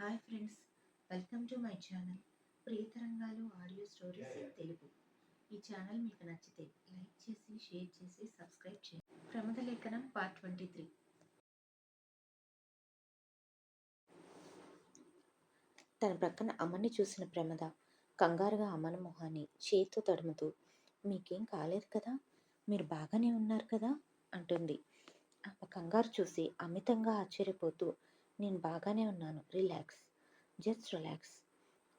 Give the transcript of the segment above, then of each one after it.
Hi friends welcome to my channel. Priyatarangalu audio stories Telugu. ఈ channel మీకు నచ్చితే like చేసి షేర్ చేసి సబ్స్క్రైబ్ చేయండి. ప్రమద లేఖనం పార్ట్ ట్వంటీ త్రీ. తన ప్రక్కన అమ్మని చూసిన ప్రమద కంగారుగా అమ్మన మొహాన్ని చేతితో తడుముతూ మీకేం కాలేదు కదా? మీరు బాగానే ఉన్నారు కదా? అంటుంది. కంగారు చూసి అమితంగా ఆశ్చర్యపోతూ నేను బాగానే ఉన్నాను. రిలాక్స్. జస్ట్ రిలాక్స్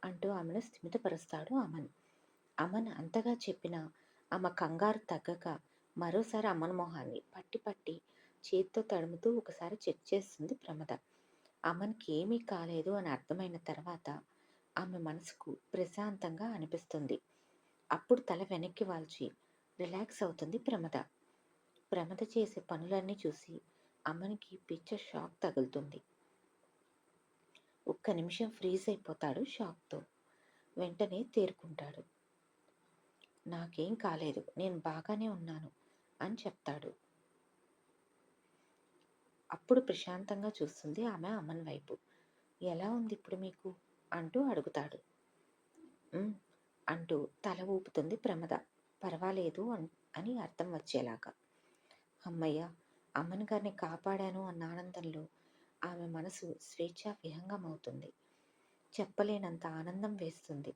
అంటూ ఆమెను స్థిమితపరుస్తాడు అమన్. అమన్ అంతగా చెప్పినా ఆమె కంగారు తగ్గక మరోసారి అమన్ మొహాన్ని పట్టి పట్టి చేతితో తడుముతూ ఒకసారి చెక్ చేస్తుంది ప్రమద. అమన్కి ఏమీ కాలేదు అని అర్థమైన తర్వాత ఆమె మనసుకు ప్రశాంతంగా అనిపిస్తుంది. అప్పుడు తల వెనక్కి వాల్చి రిలాక్స్ అవుతుంది ప్రమద. ప్రమద చేసే పనులన్నీ చూసి అమ్మనికి పిచ్చ షాక్ తగులుతుంది. ఒక్క నిమిషం ఫ్రీజ్ అయిపోతాడు షాక్తో. వెంటనే తేరుకుంటాడు. నాకేం కాలేదు నేను బాగానే ఉన్నాను అని చెప్తాడు. అప్పుడు ప్రశాంతంగా చూస్తుంది ఆమె అమన్ వైపు. ఎలా ఉంది ఇప్పుడు మీకు? అంటూ అడుగుతాడు. అంటూ తల ఊపుతుంది ప్రమద. పర్వాలేదు అన్- అని అర్థం వచ్చేలాగా. అమ్మయ్య అమ్మన్ గారిని కాపాడాను అన్న ఆనందంలో ఆమె మనసు స్వేచ్ఛ విహంగమవుతుంది. చెప్పలేనంత ఆనందం వేస్తుంది.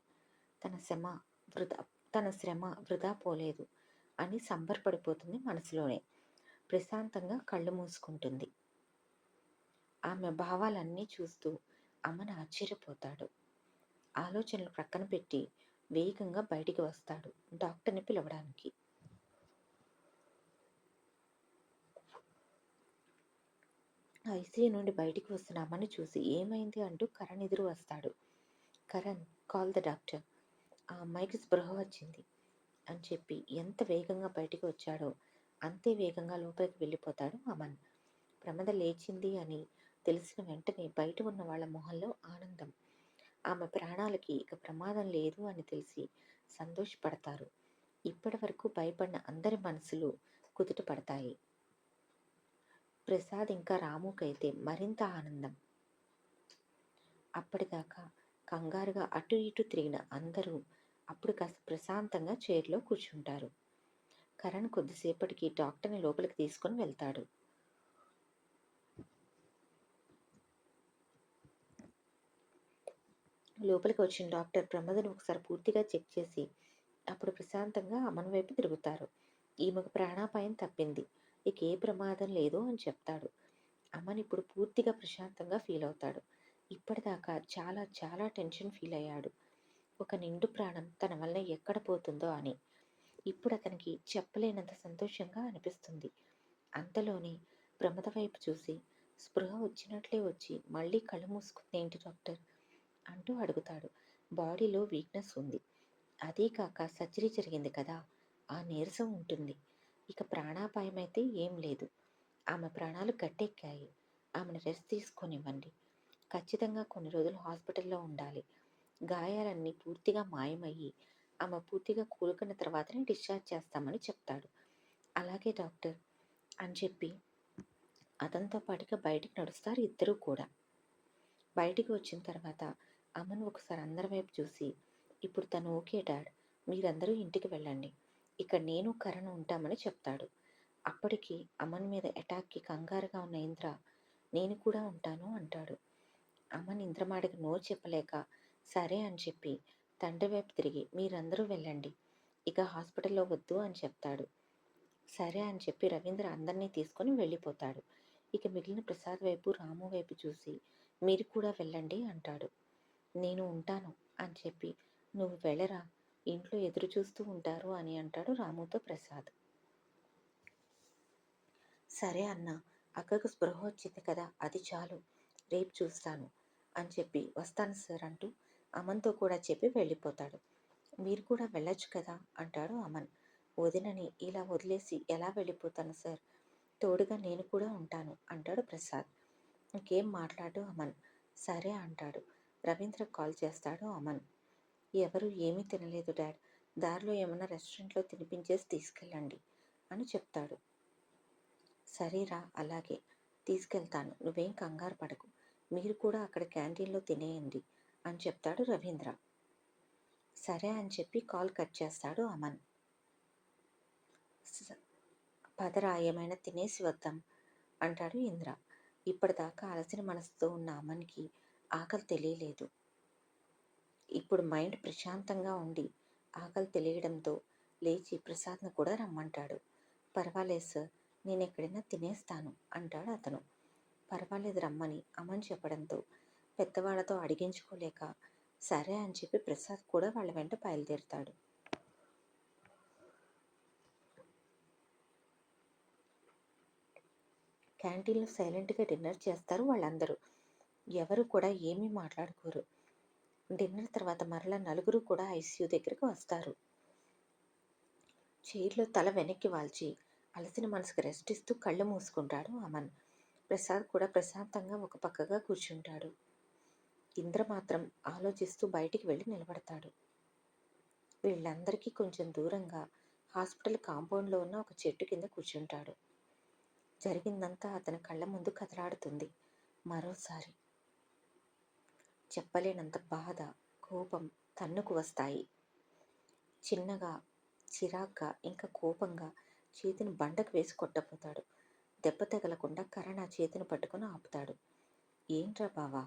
తన శ్రమ వృధా తన శ్రమ వృధా పోలేదు అని సంబరపడిపోతుంది మనసులోనే. ప్రశాంతంగా కళ్ళు మూసుకుంటుంది. ఆమె భావాలన్నీ చూస్తూ అమ్మను ఆశ్చర్యపోతాడు. ఆలోచనలు ప్రక్కన పెట్టి వేగంగా బయటికి వస్తాడు డాక్టర్ని పిలవడానికి. ఐసీయూ నుండి బయటికి వస్తున్న అమ్మని చూసి ఏమైంది అంటూ కరణ్ ఎదురు వస్తాడు. Karan call the doctor. ఆ అమ్మాయికి స్పృహ వచ్చింది అని చెప్పి ఎంత వేగంగా బయటికి వచ్చాడో అంతే వేగంగా లోపలికి వెళ్ళిపోతాడు అమన్. ప్రమద లేచింది అని తెలిసిన వెంటనే బయట ఉన్న వాళ్ళ మొహంలో ఆనందం. ఆమె ప్రాణాలకి ఇక ప్రమాదం లేదు అని తెలిసి సంతోషపడతారు. ఇప్పటి వరకు భయపడిన అందరి మనసులు కుదుట పడతాయి. ప్రసాద్ ఇంకా రాముకైతే మరింత ఆనందం. అప్పటిదాకా కంగారుగా అటు ఇటు తిరిగిన అందరూ అప్పుడు కాస్త ప్రశాంతంగా చైర్లో కూర్చుంటారు. కరణ్ కొద్దిసేపటికి డాక్టర్ని లోపలికి తీసుకొని వెళ్తాడు. లోపలికి వచ్చిన డాక్టర్ ప్రమదను ఒకసారి పూర్తిగా చెక్ చేసి అప్పుడు ప్రశాంతంగా అమన్ వైపు తిరుగుతారు. ఈమెకు ప్రాణాపాయం తప్పింది. ఇక ఏ ప్రమాదం లేదు అని చెప్తాడు. అమన్ ఇప్పుడు పూర్తిగా ప్రశాంతంగా ఫీల్ అవుతాడు. ఇప్పటిదాకా చాలా చాలా టెన్షన్ ఫీల్ అయ్యాడు. ఒక నిండు ప్రాణం తన వల్ల ఎక్కడ పోతుందో అని. ఇప్పుడు అతనికి చెప్పలేనంత సంతోషంగా అనిపిస్తుంది. అంతలోనే ప్రమద వైపు చూసి స్పృహ వచ్చినట్లే వచ్చి మళ్ళీ కళ్ళు మూసుకుంది ఏంటి డాక్టర్? అంటూ అడుగుతాడు. బాడీలో వీక్నెస్ ఉంది. అదే కాక సర్జరీ జరిగింది కదా ఆ నీరసం ఉంటుంది. ఇక ప్రాణాపాయం అయితే ఏం లేదు. ఆమె ప్రాణాలు గట్టెక్కాయి. ఆమెను రెస్ట్ తీసుకొనివ్వండి. ఖచ్చితంగా కొన్ని రోజులు హాస్పిటల్లో ఉండాలి. గాయాలన్నీ పూర్తిగా మాయమయ్యి ఆమె పూర్తిగా కోలుకున్న తర్వాతనే డిశ్చార్జ్ చేస్తామని చెప్తాడు. అలాగే డాక్టర్ అని చెప్పి అతనితో పాటుగా బయటికి నడుస్తారు ఇద్దరూ కూడా. బయటికి వచ్చిన తర్వాత అమ్మను ఒకసారి అందరి వైపు చూసి ఇప్పుడు తను ఓకే డాడ్ మీరందరూ ఇంటికి వెళ్ళండి. ఇక నేను కరణ్ ఉంటామని చెప్తాడు. అప్పటికి అమన్ మీద అటాక్కి కంగారుగా ఉన్న ఇంద్ర నేను కూడా ఉంటాను అంటాడు. అమన్ ఇంద్రమాడికి నో చెప్పలేక సరే అని చెప్పి తండ్రి వైపు తిరిగి మీరందరూ వెళ్ళండి ఇక హాస్పిటల్లో వద్దు అని చెప్తాడు. సరే అని చెప్పి రవీంద్ర అందరినీ తీసుకొని వెళ్ళిపోతాడు. ఇక మిగిలిన ప్రసాద్ వైపు రాము వైపు చూసి మీరు కూడా వెళ్ళండి అంటాడు. నేను ఉంటాను అని చెప్పి నువ్వు వెళ్ళరా? ఇంట్లో ఎదురు చూస్తూ ఉంటారు అని అంటాడు రాముతో ప్రసాద్. సరే అన్న అక్కకు స్పృహ వచ్చింది కదా అది చాలు రేపు చూస్తాను అని చెప్పి వస్తాను సార్ అంటూ అమన్తో కూడా చెప్పి వెళ్ళిపోతాడు. మీరు కూడా వెళ్ళొచ్చు కదా అంటాడు అమన్. వదినని ఇలా వదిలేసి ఎలా వెళ్ళిపోతాను సార్? తోడుగా నేను కూడా ఉంటాను అంటాడు ప్రసాద్. ఇంకేం మాట్లాడు అమన్. సరే అంటాడు. రవీంద్ర కాల్ చేస్తాడు అమన్. ఎవరు ఏమీ తినలేదు డాడ్. దారిలో ఏమన్నా రెస్టారెంట్లో తినిపించేసి తీసుకెళ్ళండి అని చెప్తాడు. సరేరా అలాగే. తీసుకెళ్తాను. నువ్వేం కంగారు పడకు. మీరు కూడా అక్కడ క్యాంటీన్లో తినేయండి అని చెప్తాడు రవీంద్ర. సరే అని చెప్పి కాల్ కట్ చేస్తాడు అమన్. పదరా ఏమైనా తినేసి వద్దాం అంటాడు ఇంద్ర. ఇప్పటిదాకా అలసిన మనసుతో ఉన్న అమన్కి ఆకలి తెలియలేదు. ఇప్పుడు మైండ్ ప్రశాంతంగా ఉండి ఆకలి తెలియడంతో లేచి ప్రసాద్ను కూడా రమ్మంటాడు. పర్వాలేదు సార్ నేను ఎక్కడైనా తినేస్తాను అంటాడు అతను. పర్వాలేదు రమ్మని అమన్ చెప్పడంతో పెద్దవాళ్ళతో అడిగించుకోలేక సరే అని చెప్పి ప్రసాద్ కూడా వాళ్ళ వెంట బయలుదేరుతాడు. క్యాంటీన్లో సైలెంట్గా డిన్నర్ చేస్తారు వాళ్ళందరూ. ఎవరు కూడా ఏమీ మాట్లాడుకోరు. డిన్నర్ తర్వాత మరలా నలుగురు కూడా ఐసీయూ దగ్గరికి వస్తారు. చైర్లో తల వెనక్కి వాల్చి అలసిన మనసుకు రెస్ట్ ఇస్తూ కళ్ళు మూసుకుంటాడు అమన్. ప్రసాద్ కూడా ప్రశాంతంగా ఒక పక్కగా కూర్చుంటాడు. ఇంద్ర మాత్రం ఆలోచిస్తూ బయటికి వెళ్ళి నిలబడతాడు. వీళ్ళందరికీ కొంచెం దూరంగా హాస్పిటల్ కాంపౌండ్లో ఉన్న ఒక చెట్టు కింద కూర్చుంటాడు. జరిగిందంతా అతని కళ్ళ ముందు కదలాడుతుంది. మరోసారి చెప్పలేనంత బాధ కోపం తన్నుకు వస్తాయి. చిన్నగా చిరాగ్గా ఇంకా కోపంగా చేతిని బండకు వేసి కొట్టపోతాడు. దెబ్బ తగలకుండా కరణ్ ఆ చేతిని పట్టుకొని ఆపుతాడు. ఏంట్రా బావా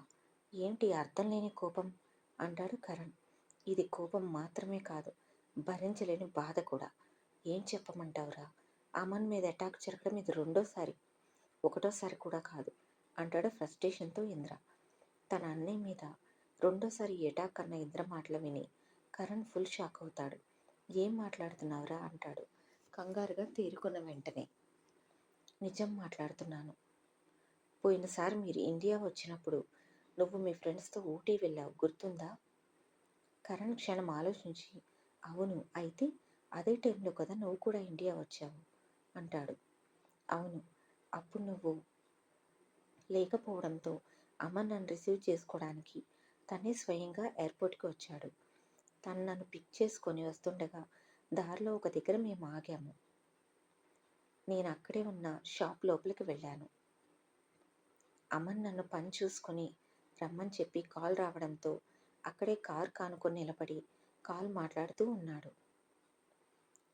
ఏంటి అర్థం లేని కోపం? అంటాడు కరణ్. ఇది కోపం మాత్రమే కాదు భరించలేని బాధ కూడా. ఏం చెప్పమంటావురా? అమన్ మీద అటాక్ జరగడం ఇది రెండోసారి ఒకటోసారి కూడా కాదు అంటాడు ఫ్రస్ట్రేషన్తో ఇంద్ర. తన అన్నయ్య మీద రెండోసారి ఏటా కన్నా అన్న మాటలు విని కరణ్ ఫుల్ షాక్ అవుతాడు. ఏం మాట్లాడుతున్నావురా? అంటాడు. కంగారుగా తీరుకున్న వెంటనే. నిజం మాట్లాడుతున్నాను. పోయినసారి మీరు ఇండియా వచ్చినప్పుడు నువ్వు మీ ఫ్రెండ్స్తో ఊటీ వెళ్ళావు గుర్తుందా? కరణ్ క్షణం ఆలోచించి అవును అయితే అదే టైంలో కదా నువ్వు కూడా ఇండియా వచ్చావు అంటాడు. అవును అప్పుడు నువ్వు లేకపోవడంతో అమన్ నన్ను రిసీవ్ చేసుకోవడానికి తనే స్వయంగా ఎయిర్పోర్ట్కి వచ్చాడు. తను నన్ను పిక్ చేసుకొని వస్తుండగా దారిలో ఒక దగ్గర మేము ఆగాము. నేను అక్కడే ఉన్న షాప్ లోపలికి వెళ్ళాను. అమన్ నన్ను పని చూసుకొని రమ్మని చెప్పి కాల్ రావడంతో అక్కడే కార్ కానుకొని నిలబడి కాల్ మాట్లాడుతూ ఉన్నాడు.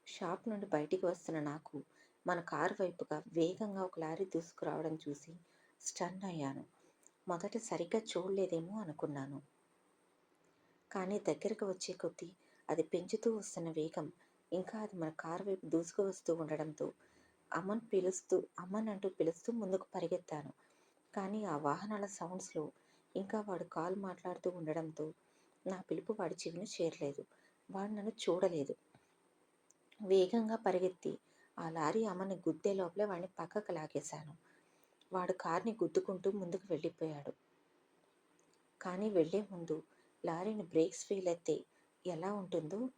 షాప్ నుండి బయటికి వస్తున్న నాకు మన కార్ వైపుగా వేగంగా ఒక లారీ దూసుకురావడం చూసి స్టన్ అయ్యాను. మొదట సరిగ్గా చూడలేదేమో అనుకున్నాను. కానీ దగ్గరకు వచ్చే కొద్దీ అది పెంచుతూ వస్తున్న వేగం ఇంకా అది మన కారు వైపు దూసుకు వస్తూ ఉండడంతో అమన్ పిలుస్తూ అమ్మన్ అంటూ పిలుస్తూ ముందుకు పరిగెత్తాను. కానీ ఆ వాహనాల సౌండ్స్లో ఇంకా వాడు కాల్ మాట్లాడుతూ ఉండడంతో నా పిలుపు వాడి చెవిని చేరలేదు. వాడు నన్ను చూడలేదు. వేగంగా పరిగెత్తి ఆ లారీ అమ్మని గుద్దే లోపలే వాడిని పక్కకు లాగేశాను. వాడు కార్ని గుద్దుకుంటూ ముందుకు వెళ్ళిపోయాడు. కానీ వెళ్ళే ముందు లారీని బ్రేక్స్ ఫెయిల్ అయితే ఎలా ఉంటుందో?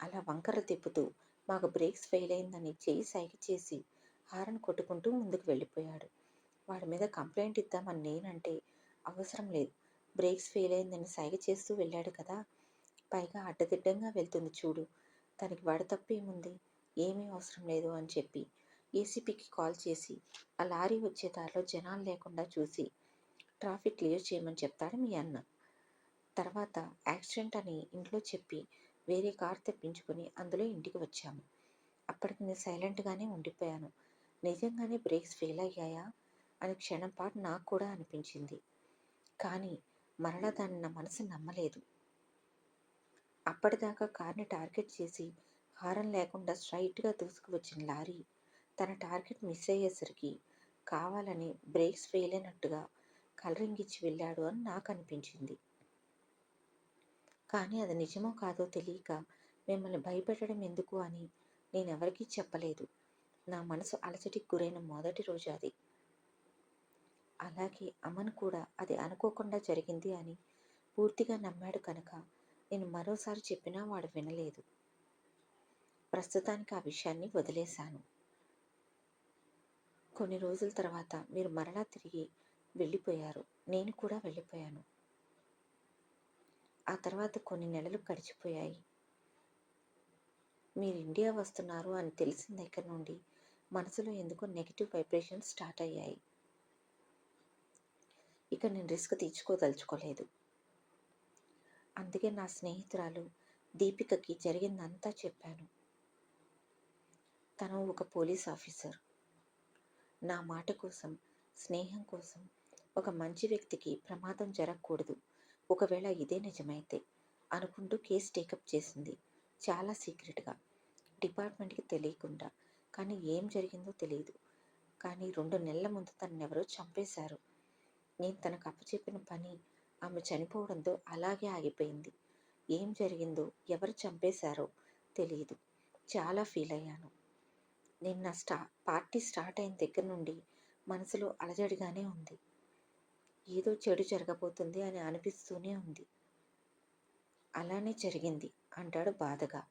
అలా వంకర తిప్పుతూ మాకు బ్రేక్స్ ఫెయిల్ అయిందని చేయి సైకి చేసి హారన్ కొట్టుకుంటూ ముందుకు వెళ్ళిపోయాడు. వాడి మీద కంప్లైంట్ ఇద్దామని నేనంటే అవసరం లేదు. బ్రేక్స్ ఫెయిల్ అయిందని సైగ చేస్తూ వెళ్ళాడు కదా? పైగా అడ్డదిడ్డంగా వెళ్తుంది చూడు. తనకి వాడి తప్పేముంది? ఏమీ అవసరం లేదు అని చెప్పి ఏసీపీకి కాల్ చేసి ఆ లారీ వచ్చే దారిలో జనాలు లేకుండా చూసి ట్రాఫిక్ క్లియర్ చేయమని చెప్తాడు మీ అన్న. తర్వాత యాక్సిడెంట్ అని ఇంట్లో చెప్పి వేరే కార్ తెప్పించుకొని అందులో ఇంటికి వచ్చాము. అప్పటికి నేను సైలెంట్గానే ఉండిపోయాను. నిజంగానే బ్రేక్స్ ఫెయిల్ అయ్యాయా? అని క్షణం పాటు నాకు కూడా అనిపించింది. కానీ మరలా దాన్ని నా మనసు నమ్మలేదు. అప్పటిదాకా కార్ని టార్గెట్ చేసి హారం లేకుండా స్ట్రైట్గా దూసుకువచ్చిన లారీ తన టార్గెట్ మిస్ అయ్యేసరికి కావాలని బ్రేక్స్ ఫెయిల్ అయినట్టుగా కలరింగ్ ఇచ్చి వెళ్ళాడు అని నాకు అనిపించింది కానీ అది నిజమో కాదో తెలియక మిమ్మల్ని భయపెట్టడం ఎందుకు అని నేను ఎవరికీ చెప్పలేదు. నా మనసు అలసటికి గురైన మొదటి రోజు అది. అలాగే అమన్ కూడా అది అనుకోకుండా జరిగింది అని పూర్తిగా నమ్మాడు కనుక నేను మరోసారి చెప్పినా వాడు వినలేదు. ప్రస్తుతానికి ఆ విషయాన్ని వదిలేశాను. కొన్ని రోజుల తర్వాత మీరు మరలా తిరిగి వెళ్ళిపోయారు. నేను కూడా వెళ్ళిపోయాను. ఆ తర్వాత కొన్ని నెలలు గడిచిపోయాయి. మీరు ఇండియా వస్తున్నారు అని తెలిసిన దగ్గర నుండి? మనసులో ఎందుకో నెగిటివ్ వైబ్రేషన్స్ స్టార్ట్ అయ్యాయి. ఇక నేను రిస్క్ తీర్చుకోదలుచుకోలేదు. అందుకే నా స్నేహితురాలు దీపికకి జరిగిందంతా చెప్పాను. తను ఒక పోలీస్ ఆఫీసర్. నా మాట కోసం స్నేహం కోసం ఒక మంచి వ్యక్తికి ప్రమాదం జరగకూడదు. ఒకవేళ ఇదే నిజమైతే అనుకుంటూ కేసు టేకప్ చేసింది. చాలా సీక్రెట్గా. డిపార్ట్మెంట్కి తెలియకుండా. కానీ ఏం జరిగిందో తెలియదు కానీ రెండు నెలల ముందు తనెవరో చంపేశారు. నేను తనకు అప్పచెప్పిన పని ఆమె చనిపోవడంతో అలాగే ఆగిపోయింది. ఏం జరిగిందో ఎవరు చంపేశారో తెలియదు చాలా ఫీల్ అయ్యాను. నిన్న స్టా పార్టీ స్టార్ట్ అయిన దగ్గర నుండి మనసులో అలజడిగానే ఉంది. ఏదో చెడు జరగబోతుంది అని అనిపిస్తూనే ఉంది. అలానే జరిగింది అంటాడు బాధగా.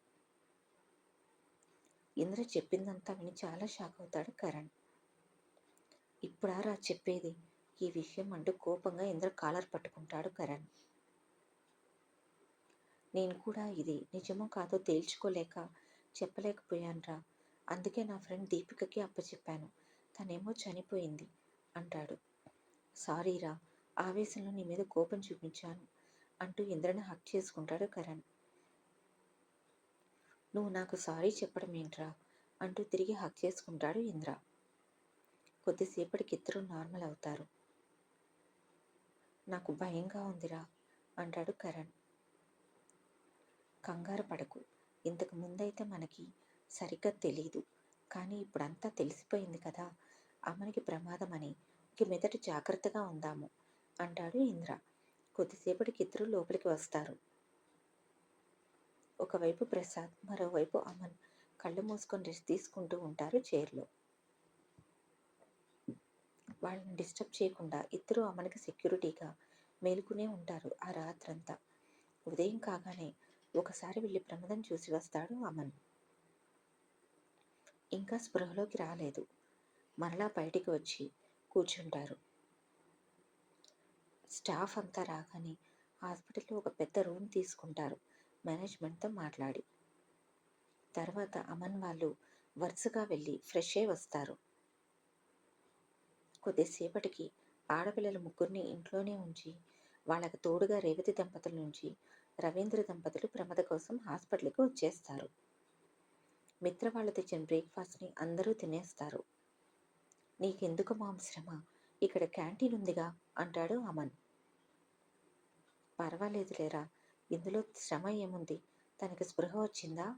ఇంద్ర చెప్పిందంతా విని చాలా షాక్ అవుతాడు కరణ్. ఇప్పుడారా చెప్పేది? ఈ విషయం అంటూ కోపంగా ఇంద్ర కాలర్ పట్టుకుంటాడు కరణ్. నేను కూడా ఇది నిజమో కాదో తేల్చుకోలేక చెప్పలేకపోయానురా. అందుకే నా ఫ్రెండ్ దీపికకి అప్పచెప్పాను. తనేమో చనిపోయింది అంటాడు. సారీరా ఆవేశంలో నీ మీద కోపం చూపించాను అంటూ ఇంద్రని హక్ చేసుకుంటాడు కరణ్. నువ్వు నాకు సారీ చెప్పడం ఏంట్రా? అంటూ తిరిగి హక్ చేసుకుంటాడు ఇంద్ర. కొద్దిసేపటికి ఇద్దరు నార్మల్ అవుతారు. నాకు భయంగా ఉందిరా అంటాడు కరణ్. కంగారు పడకు. ఇంతకు ముందైతే మనకి సరిగ్గా తెలియదు కానీ ఇప్పుడంతా తెలిసిపోయింది కదా అమ్మనికి ప్రమాదం అని ఇక మీదట జాగ్రత్తగా ఉందాము అంటాడు ఇంద్ర. కొద్దిసేపటికి ఇద్దరు లోపలికి వస్తారు. ఒకవైపు ప్రసాద్ మరోవైపు అమన్ కళ్ళు మూసుకొని రెస్ట్ తీసుకుంటూ ఉంటారు చైర్లో. వాళ్ళని డిస్టర్బ్ చేయకుండా ఇద్దరు అమన్కి సెక్యూరిటీగా మేలుకునే ఉంటారు ఆ రాత్రంతా. ఉదయం కాగానే ఒకసారి వెళ్ళి ప్రమాదం చూసి వస్తాడు అమన్. ఇంకా స్పృహలోకి రాలేదు. మరలా బయటికి వచ్చి కూర్చుంటారు. స్టాఫ్ అంతా రాగానే హాస్పిటల్లో ఒక పెద్ద రూమ్ తీసుకుంటారు. మేనేజ్మెంట్తో మాట్లాడి. తర్వాత అమన్ వాళ్ళు వరుసగా వెళ్ళి ఫ్రెష్ అయి వస్తారు. కొద్దిసేపటికి ఆడపిల్లల ముగ్గురిని ఇంట్లోనే ఉంచి వాళ్ళకి తోడుగా రేవతి దంపతుల నుంచి రవీంద్ర దంపతులు ప్రమద కోసం హాస్పిటల్కి వచ్చేస్తారు. మిత్ర వాళ్ళు తెచ్చిన బ్రేక్ఫాస్ట్ని అందరూ తినేస్తారు. నీకెందుకు మామ శ్రమ? ఇక్కడ క్యాంటీన్ ఉందిగా అంటాడు అమన్. పర్వాలేదు లేరా ఇందులో శ్రమ ఏముంది? తనకి స్పృహ వచ్చిందా?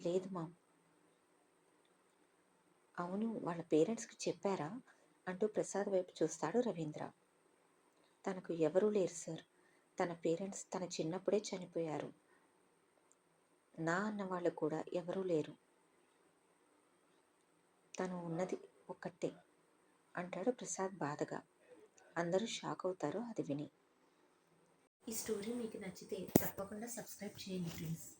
లేదు మామ్. అవును వాళ్ళ పేరెంట్స్కి చెప్పారా? అంటూ ప్రసాద్ వైపు చూస్తాడు రవీంద్ర. తనకు ఎవరూ లేరు సార్. తన పేరెంట్స్ తన చిన్నప్పుడే చనిపోయారు. నా అన్న వాళ్ళు కూడా ఎవరూ లేరు. తను ఉన్నది ఒక్కటే అంటాడు ప్రసాద్ బాధగా. అందరూ షాక్ అవుతారు అది విని. ఈ స్టోరీ మీకు నచ్చితే తప్పకుండా సబ్స్క్రైబ్ చేయండి ఫ్రెండ్స్.